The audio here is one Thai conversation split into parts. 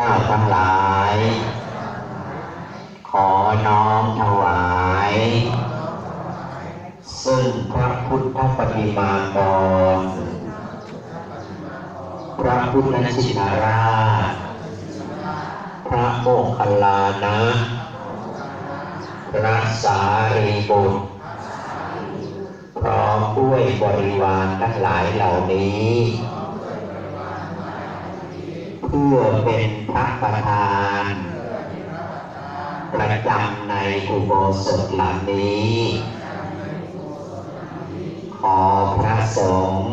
จ้าทั้งหลาย ขอน้อมถวาย ซึ่งพระพุทธปฏิมากร พระพุทธชินราช พระโมคคัลลานะพระสารีบุตรพร้อมด้วยบริวารทั้งหลายเหล่านี้ เพื่อเป็นพระประธานประจำในอุโบสถหลังนี้ ขอพระสงฆ์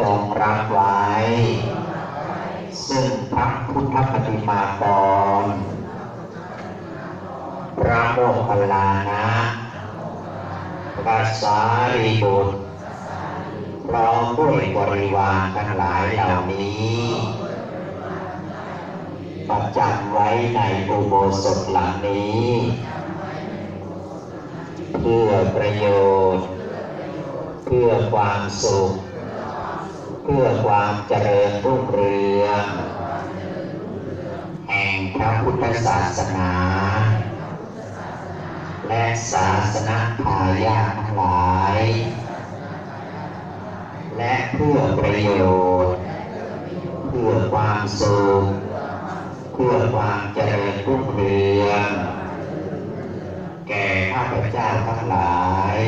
จงรับไว้ ซึ่งพระพุทธปฏิมากร พระโมคคัลลานะพระสารีบุตรพร้อมด้วยบริวารทั้งหลายเหล่านี้ จำไว้ในอุโบสถหลังนี้ เพื่อประโยชน์ เพื่อความสุข เพื่อความเจริญรุ่งเรืองแห่งพระพุทธศาสนา และศาสนาทายาทั้งหลาย และเพื่อประโยชน์ เพื่อความสุข พื่อความเจริญรุ่งเรืองแก่ข้าพเจ้าทั้งหลาย